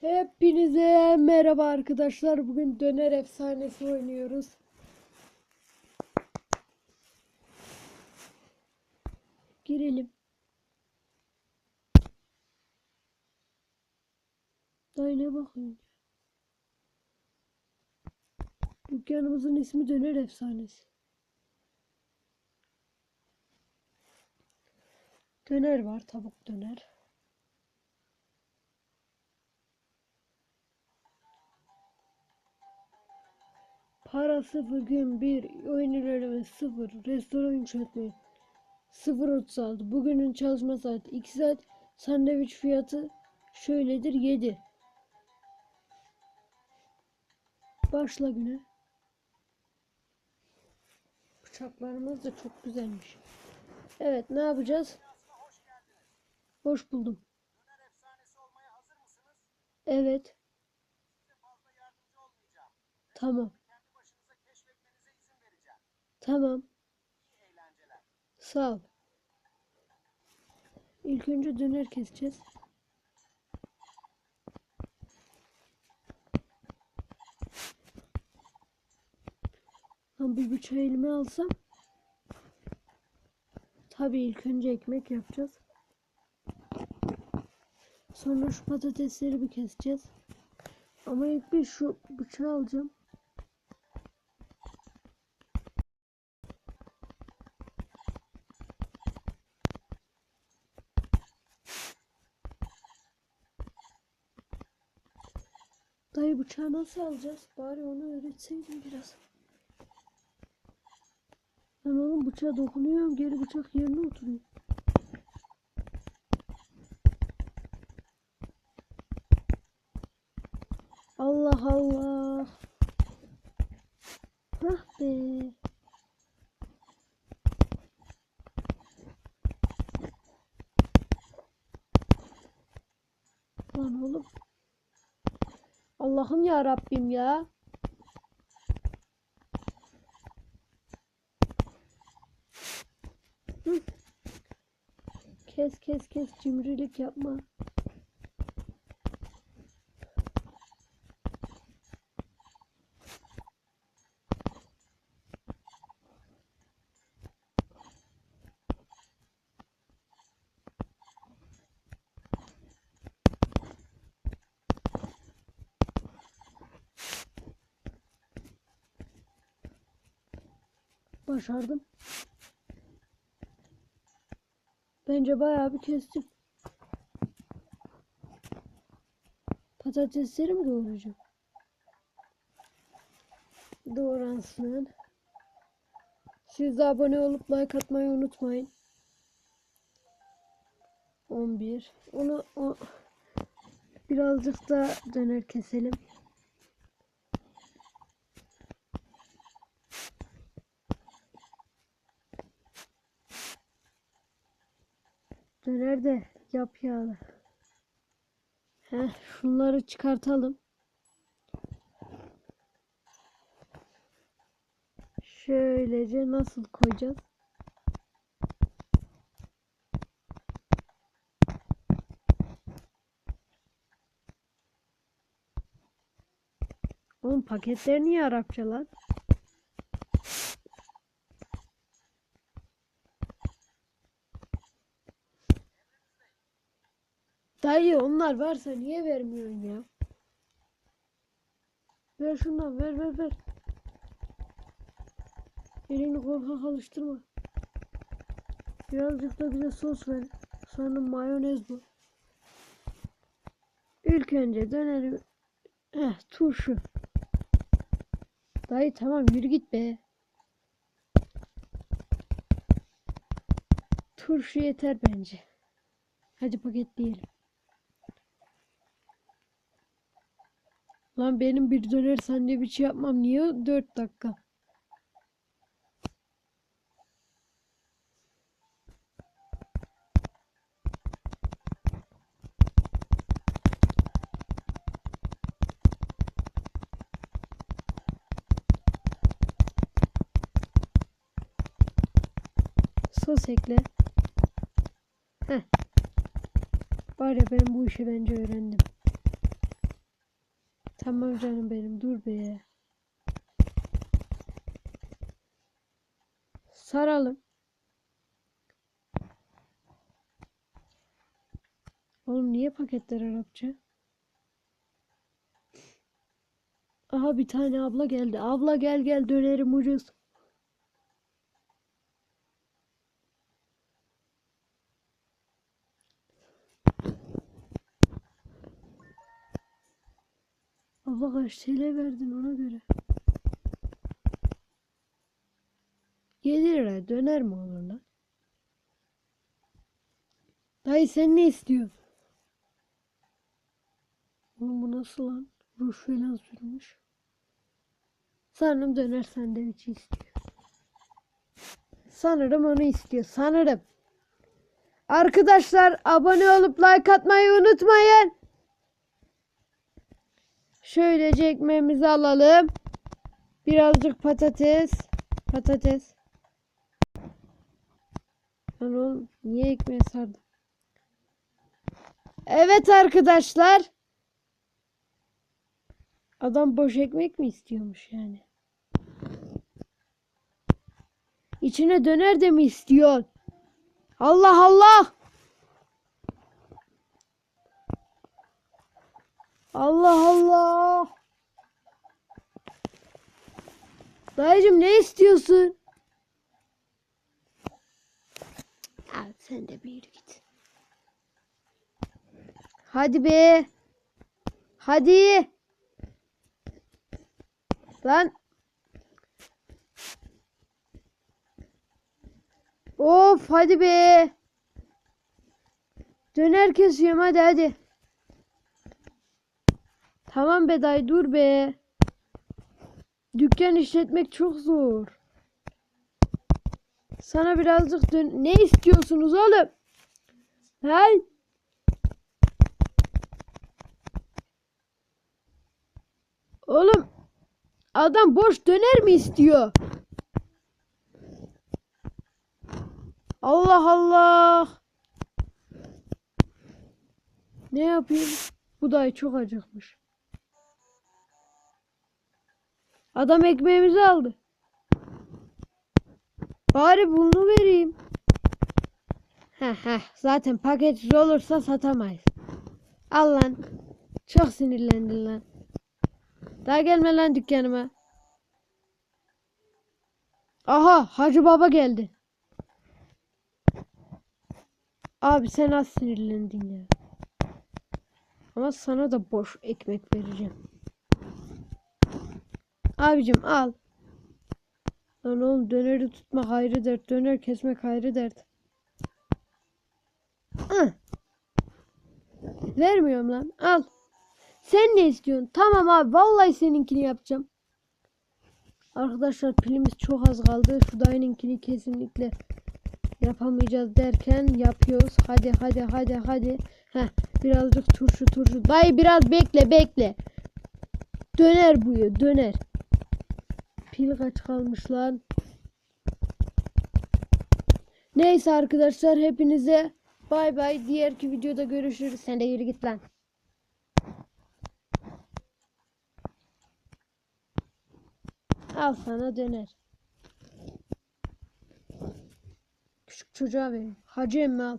Hepinize merhaba arkadaşlar. Bugün döner efsanesi oynuyoruz. Girelim. Ne bakıyorsun? Dükkanımızın ismi Döner Efsanesi. Döner var, tavuk döner. Para sıfır gün bir, oyun ilerleme sıfır, restoran işletme 0.36. Bugünün çalışma saati 2 saat, sandviç fiyatı şöyledir 7. Başla güne. Bıçaklarımız da çok güzelmiş. Evet ne yapacağız? Hoş buldum. Evet. Tamam. Tamam. Sağ ol. İlk önce döner keseceğiz. Lan bir bıçağı elime alsam. Tabii ilk önce ekmek yapacağız. Sonra şu patatesleri bir keseceğiz. Ama ilk bir şu bıçağı alacağım. Dayı bıçağı nasıl alacağız? Bari onu öğretseydin biraz. Ben oğlum bıçağa dokunuyorum. Geri bıçak yerine oturuyor. Allah Allah. Hah be. Lan oğlum. Allah'ım ya Rabbim ya. Kes kes kes cimrilik yapma. Başardım. Bence bayağı bir kestim. Patatesleri mi doğrayacağım? Doğransın. Siz de abone olup like atmayı unutmayın. 11. Onu o birazcık da döner keselim. Döner de yap yağlı. Heh, şunları çıkartalım. Şöylece nasıl koyacağız? Oğlum paketler niye Arapça lan? Dayı onlar varsa niye vermiyorsun ya? Ver şundan ver ver ver. Elini korkak alıştırma. Birazcık da bize sos ver. Sonra mayonez bu. İlk önce döneri... Eh turşu. Dayı tamam yürü git be. Turşu yeter bence. Hadi paketleyelim. Lan benim bir döner sandviç yapmam niye 4 dakika? Sos ekle. Heh. Var ben bu işi bence öğrendim. Tamam canım benim dur be. Saralım. Oğlum niye paketler Arapça? Aha bir tane abla geldi. Abla gel gel dönerim ucuz. Abla kaç TL verdin ona göre. 7 lira döner mi olur lan? Dayı sen ne istiyorsun? Oğlum bu nasıl lan? Ruj falan sürmüş. Sanırım döner sandviçi istiyor. Sanırım onu istiyor. Sanırım. Arkadaşlar abone olup like atmayı unutmayın. Şöylece ekmeğimizi alalım. Birazcık patates. Patates. Lan oğlum niye ekmeğe sardım? Evet arkadaşlar. Adam boş ekmek mi istiyormuş yani? İçine döner de mi istiyor? Allah Allah! Allah Allah! Dayıcım ne istiyorsun? Ya sen de bir git. Hadi be. Hadi. Lan. Of hadi be. Döner kesiyorum hadi hadi. Tamam be dayı dur be. Dükkan işletmek çok zor. Sana birazcık dön... Ne istiyorsunuz oğlum? Hey. Oğlum adam boş döner mi istiyor? Allah Allah. Ne yapayım? Bu dayı çok acıkmış. Adam ekmeğimizi aldı. Bari bunu vereyim. Heh heh zaten paketsiz olursa satamayız. Al lan. Çok sinirlendin lan. Daha gelme lan dükkanıma. Aha Hacı Baba geldi. Abi sen az sinirlendin ya. Ama sana da boş ekmek vereceğim. Abicim al. Lan oğlum döneri tutmak ayrı dert. Döner kesmek ayrı dert. Hı. Vermiyorum lan. Al. Sen ne istiyorsun? Tamam abi. Vallahi seninkini yapacağım. Arkadaşlar pilimiz çok az kaldı. Şu dayınınkini kesinlikle yapamayacağız derken yapıyoruz. Hadi hadi hadi hadi. Heh, birazcık turşu turşu. Dayı biraz bekle bekle. Döner bu ya döner. Pil kaç lan. Neyse arkadaşlar hepinize bay bay. Diğerki videoda görüşürüz. Sen de yürü git lan. Al sana döner. Küçük çocuğa ver. Hacı emmi al.